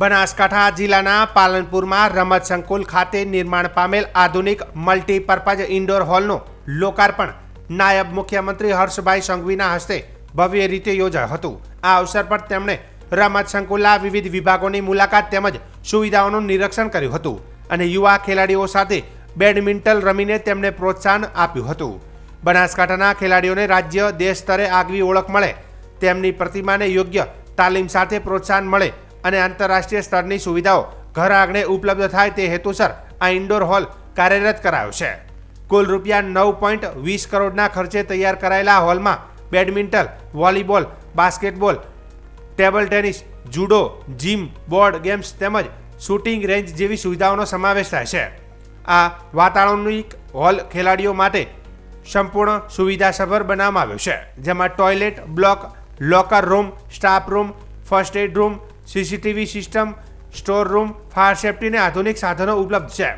બનાસકાંઠા જિલ્લાના પાલનપુરમાં રમત સંકુલ ખાતે નિર્માણ પામેલ આધુનિક મલ્ટીપર્પઝ ઇન્ડોર હોલનું લોકાર્પણ. નાયબ મુખ્યમંત્રી હર્ષભાઈ સંઘવીના હસ્તે ભવ્ય રીતે યોજાયું હતું. આ અવસર પર તેમણે રમત સંકુલના વિવિધ વિભાગોની મુલાકાત તેમજ સુવિધાઓનું નિરીક્ષણ કર્યું હતું અને યુવા ખેલાડીઓ સાથે બેડમિન્ટન રમીને તેમને પ્રોત્સાહન આપ્યું હતું. બનાસકાંઠાના ખેલાડીઓને રાજ્ય દેશ સ્તરે આગવી ઓળખ મળે. તેમની પ્રતિમાને યોગ્ય તાલીમ સાથે પ્રોત્સાહન મળે અને આંતરરાષ્ટ્રીય સ્તરની સુવિધાઓ ઘર આંગણે ઉપલબ્ધ થાય તે હેતુસર આ ઇન્ડોર હોલ કાર્યરત કરાયો છે. કુલ રૂપિયા નવ પોઈન્ટ વીસ કરોડના ખર્ચે તૈયાર કરાયેલા હોલમાં badminton, volleyball, basketball, table tennis, judo, gym, board games તેમજ શૂટિંગ રેન્જ જેવી સુવિધાઓનો સમાવેશ થાય છે. આ વાતાવરણિક હોલ ખેલાડીઓ માટે સંપૂર્ણ સુવિધાસભર બનાવવામાં આવ્યો છે, જેમાં toilet, block, locker room, staff room, first aid room CCTV system, store room, fire સેફ્ટીને આધુનિક સાધનો ઉપલબ્ધ છે.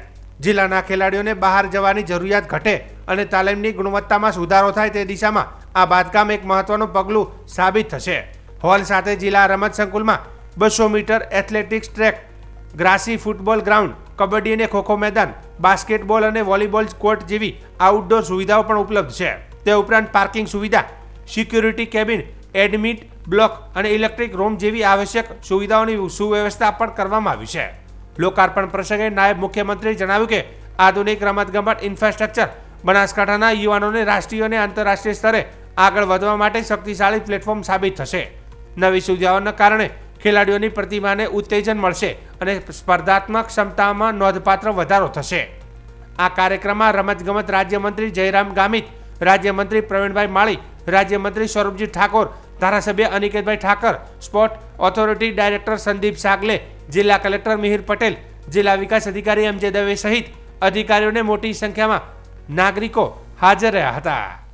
જિલ્લાના ખેલાડીઓને બહાર જવાની જરૂરિયાત ઘટે અને તાલીમની ગુણવત્તામાં સુધારો થાય તે દિશામાં આ બાંધકામ એક મહત્વનું પગલું સાબિત થશે. હોલ સાથે જિલ્લા રમત સંકુલમાં બસો meter athletics track, grassy football ground, kabaddi અને ખોખો મેદાન, બાસ્કેટબોલ અને વોલીબોલ કોર્ટ જેવી આઉટડોર સુવિધાઓ પણ ઉપલબ્ધ છે. તે ઉપરાંત પાર્કિંગ સુવિધા, સિક્યુરિટી કેબિન, એડમિટ બ્લોક અને ઇલેક્ટ્રિક રૂમ જેવી આવશ્યક સુવિધાઓની સુવ્યવસ્થા પણ કરવામાં આવી છે. લોકાર્પણ પ્રસંગે નાયબ મુખ્યમંત્રીએ જણાવ્યું કે આધુનિક રમતગમત ઇન્ફ્રાસ્ટ્રક્ચર બનાસકાંઠાના યુવાનોને રાષ્ટ્રીય અને આંતરરાષ્ટ્રીય સ્તરે આગળ વધવા માટે શક્તિશાળી પ્લેટફોર્મ સાબિત થશે. નવી સુવિધાઓના કારણે ખેલાડીઓની પ્રતિભાને ઉત્તેજન મળશે અને સ્પર્ધાત્મક ક્ષમતામાં નોંધપાત્ર વધારો થશે. આ કાર્યક્રમમાં રમતગમત રાજ્યમંત્રી જયરામ ગામિત, રાજ્યમંત્રી પ્રવીણભાઈ માળી, રાજ્યમંત્રી સ્વરૂપજી ઠાકોર ધારાસભ્ય અનિકેતભાઈ Thakar sport authority director Sandeep Sagale, જિલ્લા કલેક્ટર મિહિર પટેલ, જિલ્લા વિકાસ અધિકારી એમ જે દવે સહિત અધિકારીઓને મોટી સંખ્યામાં નાગરિકો હાજર રહ્યા હતા.